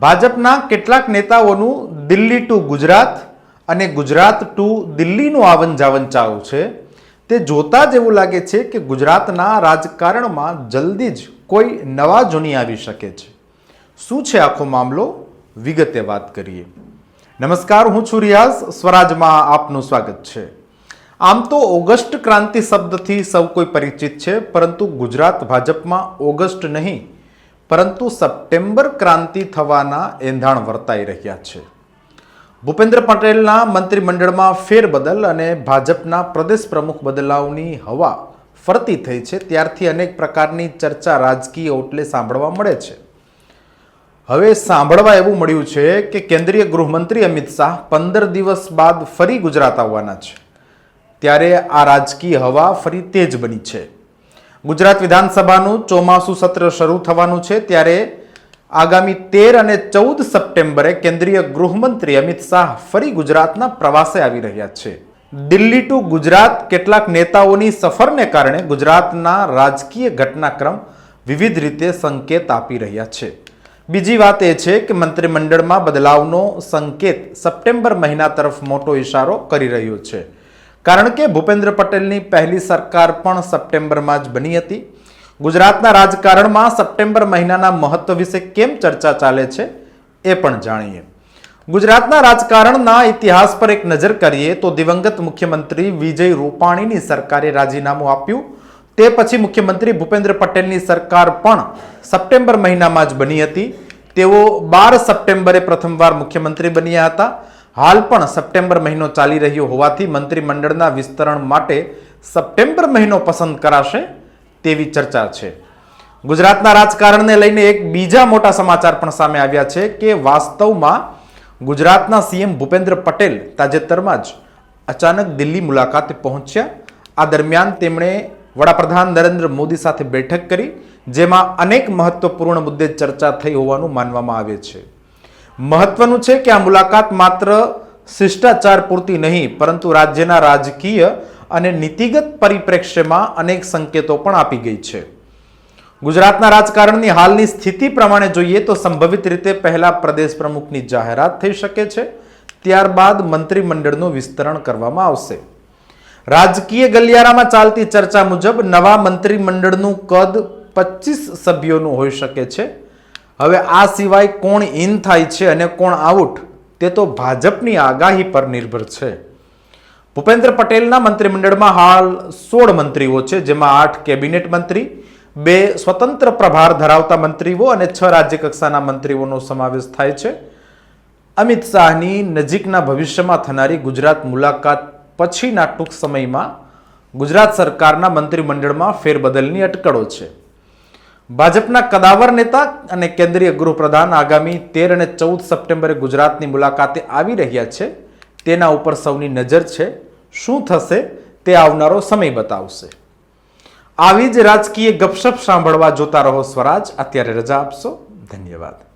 ભાજપના કેટલાક નેતાઓનું દિલ્હી ટુ ગુજરાત અને ગુજરાત ટુ દિલ્હીનું આવન જાવન ચાલુ છે. તે જોતા જ એવું લાગે છે કે ગુજરાતના રાજકારણમાં જલ્દી જ કોઈ નવા જૂની આવી શકે છે. શું છે આખો મામલો? વિગતે વાત કરીએ. નમસ્કાર, હું છું રિયાઝ. સ્વરાજમાં આપનું સ્વાગત છે. આમ તો ઓગસ્ટ ક્રાંતિ શબ્દથી સૌ કોઈ પરિચિત છે, પરંતુ ગુજરાત ભાજપમાં ઓગસ્ટ નહીં પરંતુ સપ્ટેમ્બર ક્રાંતિ થવાના એંધાણ વર્તાઈ રહ્યા છે. ભૂપેન્દ્ર પટેલના મંત્રીમંડળમાં ફેરબદલ અને ભાજપના પ્રદેશ પ્રમુખ બદલાવની હવા ફરતી થઈ છે, ત્યારથી અનેક પ્રકારની ચર્ચા રાજકીય ઓટલે સાંભળવા મળે છે. હવે સાંભળવા એવું મળ્યું છે કે કેન્દ્રીય ગૃહમંત્રી અમિત શાહ પંદર દિવસ બાદ ફરી ગુજરાત આવવાના છે. ત્યારે આ રાજકીય હવા ફરી તેજ બની છે. ગુજરાત વિધાનસભાનું ચોમાસું સત્ર શરૂ થવાનું છે ત્યારે આગામી તેર અને ચૌદ સપ્ટેમ્બરે કેન્દ્રીય ગૃહમંત્રી અમિત શાહ ફરી ગુજરાતના પ્રવાસે આવી રહ્યા છે. દિલ્હી ટુ ગુજરાત કેટલાક નેતાઓની સફરને કારણે ગુજરાતના રાજકીય ઘટનાક્રમ વિવિધ રીતે સંકેત આપી રહ્યા છે. બીજી વાત એ છે કે મંત્રીમંડળમાં બદલાવનો સંકેત સપ્ટેમ્બર મહિના તરફ મોટો ઇશારો કરી રહ્યો છે. કારણ કે ભૂપેન્દ્ર પટેલની પહેલી સરકાર પણ સપ્ટેમ્બરમાં જ બની હતી. ગુજરાતના રાજકારણમાં સપ્ટેમ્બર મહિનાના મહત્વ વિશે કેમ ચર્ચા ચાલે છે એ પણ જાણીએ. ગુજરાતના રાજકારણના ઇતિહાસ પર એક નજર કરીએ તો દિવંગત મુખ્યમંત્રી વિજય રૂપાણીની સરકારે રાજીનામું આપ્યું. તે પછી મુખ્યમંત્રી ભૂપેન્દ્ર પટેલની સરકાર પણ સપ્ટેમ્બર મહિનામાં જ બની હતી. તેઓ બાર સપ્ટેમ્બરે પ્રથમવાર મુખ્યમંત્રી બન્યા હતા. હાલ પણ સપ્ટેમ્બર મહિનો ચાલી રહ્યો હોવાથી મંત્રીમંડળના વિસ્તરણ માટે સપ્ટેમ્બર મહિનો પસંદ કરાશે તેવી ચર્ચા છે. ગુજરાતના રાજકારણને લઈને એક બીજા મોટા સમાચાર પણ સામે આવ્યા છે કે વાસ્તવમાં ગુજરાતના સીએમ ભૂપેન્દ્ર પટેલ તાજેતરમાં જ અચાનક દિલ્હી મુલાકાતે પહોંચ્યા. આ દરમિયાન તેમણે વડાપ્રધાન નરેન્દ્ર મોદી સાથે બેઠક કરી, જેમાં અનેક મહત્વપૂર્ણ મુદ્દે ચર્ચા થઈ હોવાનું માનવામાં આવે છે. મહત્વનું છે કે આ મુલાકાત માત્ર શિષ્ટાચાર પૂરતી નહીં, પરંતુ રાજ્યના રાજકીય અને નીતિગત પરિપ્રેક્ષ્યમાં અનેક સંકેતો પણ આપી ગઈ છે. ગુજરાતના રાજકારણની હાલની સ્થિતિ પ્રમાણે જોઈએ તો સંભવિત રીતે પહેલા પ્રદેશ પ્રમુખની જાહેરાત થઈ શકે છે, ત્યારબાદ મંત્રીમંડળનું વિસ્તરણ કરવામાં આવશે. રાજકીય ગલિયારામાં ચાલતી ચર્ચા મુજબ નવા મંત્રીમંડળનું કદ પચીસ સભ્યોનું હોઈ શકે છે હવે આ સિવાય કોણ ઇન થાય છે અને કોણ આઉટ, તે તો ભાજપની આગાહી પર નિર્ભર છે. ભૂપેન્દ્ર પટેલના મંત્રીમંડળમાં હાલ સોળ મંત્રીઓ છે, જેમાં આઠ કેબિનેટ મંત્રી, બે સ્વતંત્ર પ્રભાર ધરાવતા મંત્રીઓ અને છ રાજ્ય કક્ષાના મંત્રીઓનો સમાવેશ થાય છે. અમિત શાહની નજીકના ભવિષ્યમાં થનારી ગુજરાત મુલાકાત પછીના ટૂંક સમયમાં ગુજરાત સરકારના મંત્રીમંડળમાં ફેરબદલની અટકળો છે. ભાજપના કદાવર નેતા અને કેન્દ્રીય ગૃહપ્રધાન આગામી તેર અને ચૌદ સપ્ટેમ્બરે ગુજરાતની મુલાકાતે આવી રહ્યા છે. તેના ઉપર સૌની નજર છે. શું થશે તે આવનારો સમય બતાવશે. આવી જ રાજકીય ગપશપ સાંભળવા જોતા રહો સ્વરાજ. અત્યારે રજા આપશો. ધન્યવાદ.